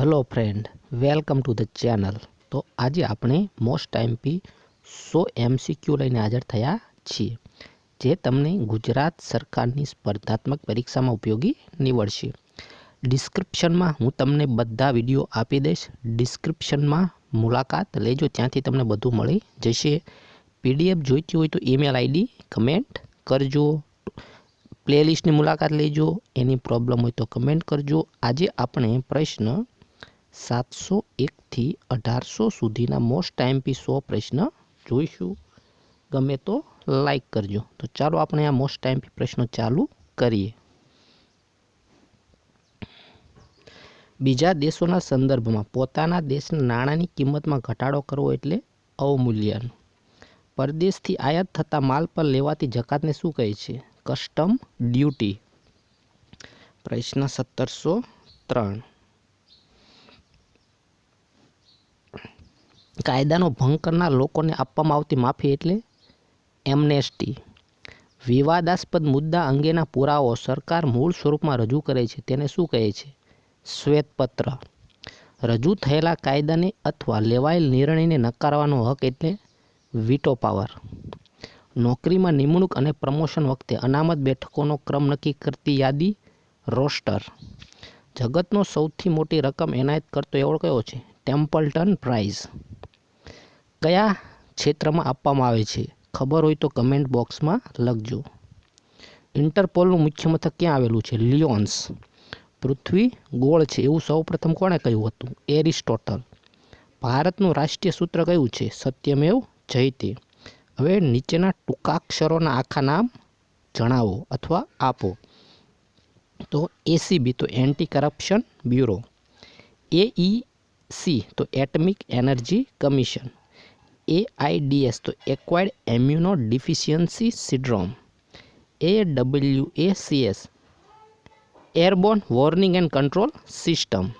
Hello friend welcome to the channel તો આજે આપણે મોસ્ટ ટાઈમ પી સો એમસીક્યુ લઈને હાજર થયા છીએ જે તમને ગુજરાત સરકારની સ્પર્ધાત્મક પરીક્ષામાં ઉપયોગી નીવડશે ડિસ્ક્રિપ્શનમાં હું તમને બધા વિડીયો આપી દઈશ ડિસ્ક્રિપ્શનમાં મુલાકાત લેજો ત્યાંથી તમને બધું મળી જશે પીડીએફ જોઈતી હોય તો ઈમેલ આઈડી કમેન્ટ કરજો પ્લેલિસ્ટની મુલાકાત લેજો એની પ્રોબ્લેમ હોય તો કમેન્ટ કરજો આજે આપણે પ્રશ્ન સાતસો એકથી અઢારસો સુધીના મોસ્ટ ટાઈમપી સો પ્રશ્ન જોઈશું ગમે તો લાઈક કરજો તો ચાલો આપણે આ મોસ્ટ ટાઈમપી પ્રશ્નો ચાલુ કરીએ બીજા દેશોના સંદર્ભમાં પોતાના દેશના નાણાંની કિંમતમાં ઘટાડો કરવો એટલે અવમૂલ્યન પરદેશથી આયાત થતા માલ પર લેવાતી જકાતને શું કહે છે કસ્ટમ ડ્યુટી પ્રશ્ન સત્તરસો ત્રણ કાયદાનો ભંગ કરનાર લોકોને આપવામાં આવતી માફી એટલે એમનેસ્ટી વિવાદાસ્પદ મુદ્દા અંગેના પુરાવો સરકાર મૂળ સ્વરૂપમાં રજૂ કરે છે તેને શું કહે છે શ્વેતપત્ર રજૂ થયેલા કાયદાને અથવા લેવાયેલ નિર્ણયને નકારવાનો હક એટલે વીટો પાવર નોકરીમાં નિમણૂક અને પ્રમોશન વખતે અનામત બેઠકોનો ક્રમ નક્કી કરતી યાદી રોસ્ટર જગતનો સૌથી મોટી રકમ એનાયત કરતો એવો કયો છે ટેમ્પલ્ટન પ્રાઇઝ કયા ક્ષેત્રમાં આપવામાં આવે છે ખબર હોય તો કમેન્ટ બોક્સમાં લખજો ઇન્ટરપોલનું મુખ્ય મથક ક્યાં આવેલું છે લિયોન્સ પૃથ્વી ગોળ છે એવું સૌપ્રથમ કોણે કહ્યું હતું એરિસ્ટોટલ ભારતનું રાષ્ટ્રીય સૂત્ર કયું છે સત્યમેવ જયતે હવે નીચેના ટૂંકા અક્ષરોના આખા નામ જણાવો અથવા આપો તો એસીબી તો anti corruption bureau AE C तो atomic energy commission A I D S तो acquired immuno deficiency syndrome A W A C S airborne warning and control system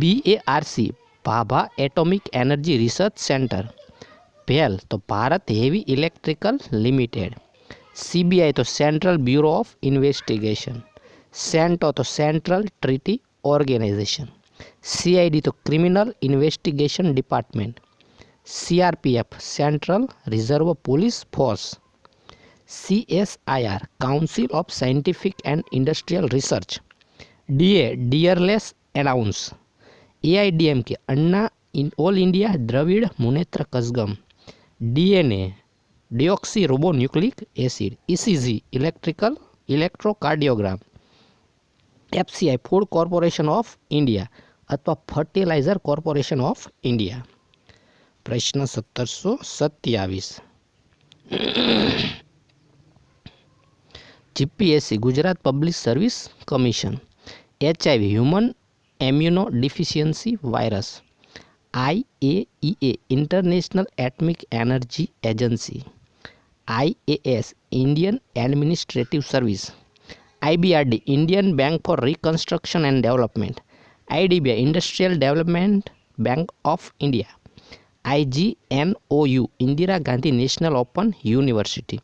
B A R C Bhabha atomic energy research centre BHEL तो Bharat heavy electrical limited CBI તો central bureau of investigation CENTO તો central treaty organisation CID તો criminal investigation department CRPF central reserve police force CSIR council of scientific and industrial research DA ડીયરલેસ allowance AIDM K Anna in all India Dravida Munnetra Kazhagam DNA deoxy nucleic acid ECG electrical electrocardiogram FCI food corporation of India અથવા fertiliser corporation of India પ્રશ્ન સત્તરસો સત્યાવીસ GPSC Gujarat public service commission HIV human immuno deficiency virus IAEA international atomic energy agency IAS Indian administrative service IBRD Indian bank for reconstruction and development IDBI industrial development bank of India IGNOU Indira Gandhi national open university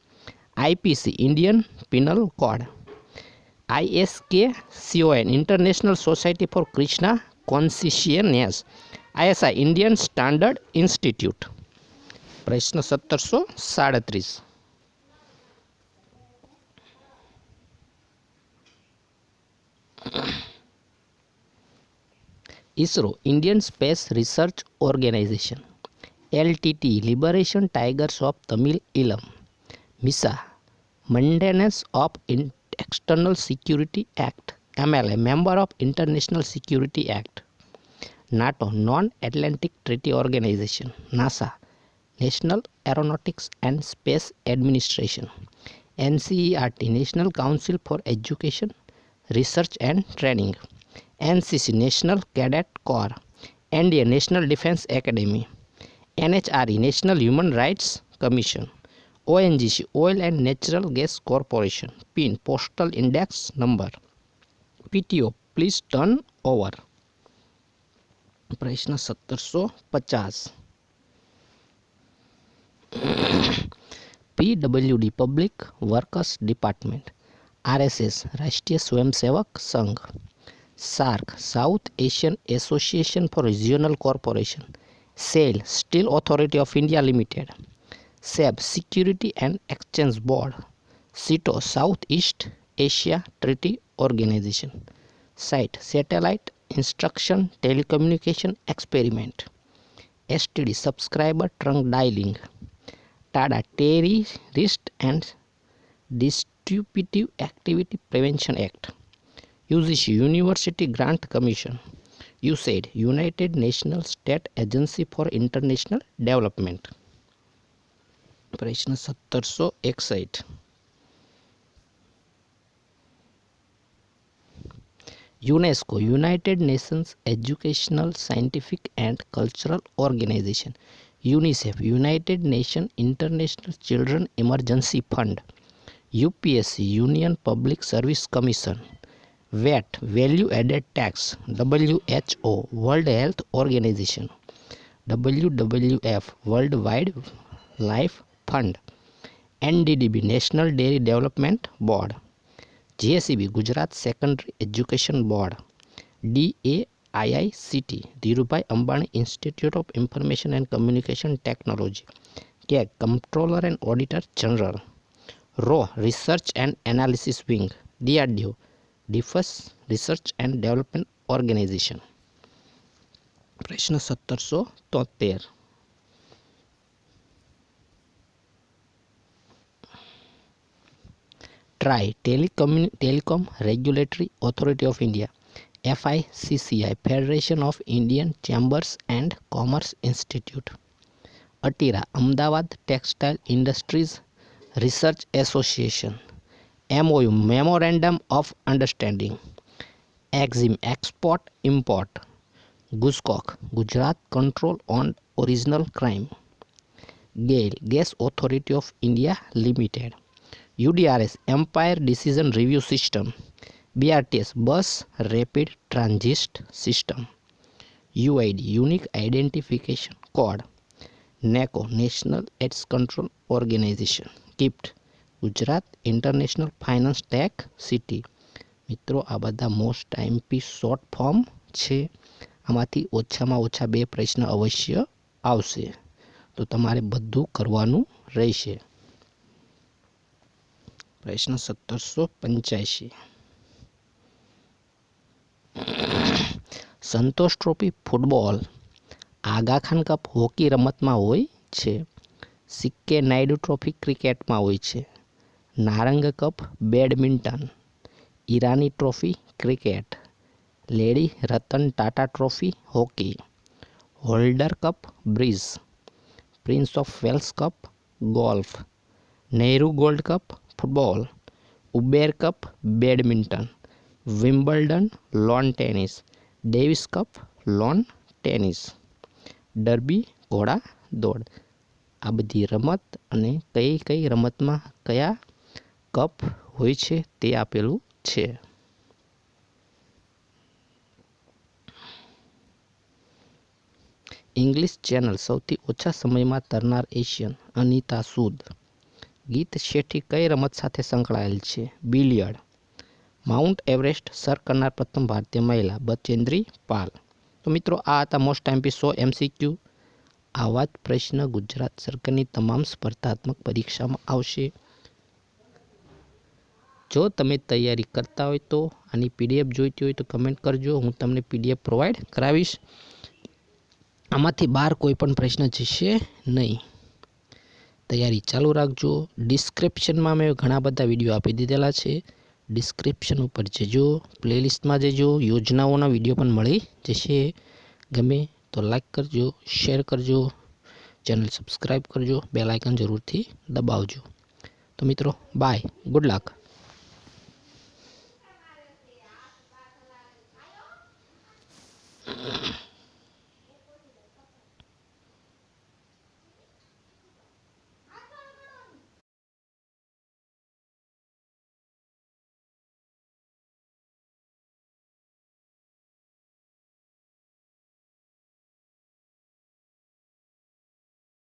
IPC Indian penal code ISK CON international society for Krishna consciousness ISI Indian standard institute પ્રશ્ન સત્તરસો સાડત્રીસ ISRO, Indian Space Research Organization. LTT, Liberation Tigers of Tamil Eelam. MISA, Maintenance of External Security Act. MLA, Member of International Security Act. NATO, Non-Atlantic Treaty Organization. NASA, National Aeronautics and Space Administration. NCERT, National Council for Education, Research and Training. NCC national cadet corps NDA national defence academy NHRE national human rights commission ONGC oil and natural gas corporation PIN postal index number PTO please turn over પ્રશ્ન સત્તરસો પચાસ PWD public workers department RSS Rashtriya Swayamsevak સંઘ SARC, South Asian Association for Regional Corporation, SAIL, Steel Authority of India Limited, SEB, Security and Exchange Board, CITO, Southeast Asia Treaty Organization, SITE, Satellite Instruction Telecommunication Experiment, STD, Subscriber Trunk Dialing, TADA, Terrorist and Distributive Activity Prevention Act uses University Grant Commission. You said United Nations State Agency for International Development. પ્રશ્ન સત્તરસો એકસઠ UNESCO United Nations Educational, Scientific and Cultural Organization. UNICEF United nation International children Emergency Fund. UPSC Union Public Service Commission. VAT value added tax W H O world health organisation W W F world wide life fund NDDB national dairy development board GSCB Gujarat secondary education board DA IICT Dhirubhai Ambani institute of information and communication technology કે controller and auditor general રો research and analysis wing DRDO defence research and development organisation પ્રશ્ન સત્તરસો તોતેર try ટેલિકમ્યુ telecom regulatory authority of India FICCI federation of Indian chambers and commerce institute ATIRA Ahmedabad textile industries research association MOU Memorandum of Understanding Exim Export Import Guscock Gujarat Control on Original Crime GAIL Gas Authority of India Limited UDRS Empire Decision Review System BRTS Bus Rapid Transit System UID Unique Identification Code NACO National AIDS Control Organization KIPT Gujarat international finance tech city મિત્રો આ બધા most IMP short form છે આમાંથી ઓછામાં ઓછા બે પ્રશ્ન અવશ્ય આવશે તો તમારે બધું કરવાનું રહેશે પ્રશ્ન સત્તરસો પંચ્યાસી Santosh trophy football Aga Khan cup hockey રમતમાં હોય છે સિક્કે નાયડુ ટ્રોફી ક્રિકેટમાં હોય છે Narang cup badminton Irani trophy cricket lady Ratan Tata trophy hockey holder cup bridge prince of Wales cup golf Nehru gold cup football Uber cup badminton Wimbledon lawn tennis Davis cup lawn tennis Derby ઘોડા દોડ આ બધી રમત અને કઈ કઈ રમતમાં કયા કપ હોય છે તે આપેલું છે ઇંગ્લિશ ચેનલ સૌથી ઓછા સમયમાં તરનાર એશિયન અનિતા સૂદ ગીત શેઠી કઈ રમત સાથે સંકળાયેલ છે બિલિયર્ડ માઉન્ટ એવરેસ્ટ સર કરનાર પ્રથમ ભારતીય મહિલા બચેન્દ્રી પાલ તો મિત્રો આ હતા મોસ્ટ ટાઈમપી સો એમસીક્યુ આવા જ પ્રશ્ન ગુજરાત સરકારની તમામ સ્પર્ધાત્મક પરીક્ષામાં આવશે જો તમે તૈયારી કરતા હોય તો આની પીડીએફ જોઈતી હોય તો કમેન્ટ કરજો હું તમને પીડીએફ પ્રોવાઈડ કરાવીશ આમાંથી બહાર કોઈ પણ પ્રશ્ન જશે નહીં તૈયારી ચાલુ રાખજો ડિસ્ક્રિપ્શનમાં મેં ઘણા બધા વિડીયો આપી દીધેલા છે ડિસ્ક્રિપ્શન ઉપર જજો પ્લેલિસ્ટમાં જજો યોજનાઓના વિડીયો પણ મળી જશે ગમે તો લાઈક કરજો શેર કરજો ચેનલ સબસ્ક્રાઈબ કરજો બેલ આઇકન જરૂરથી દબાવજો તો મિત્રો બાય ગુડ લક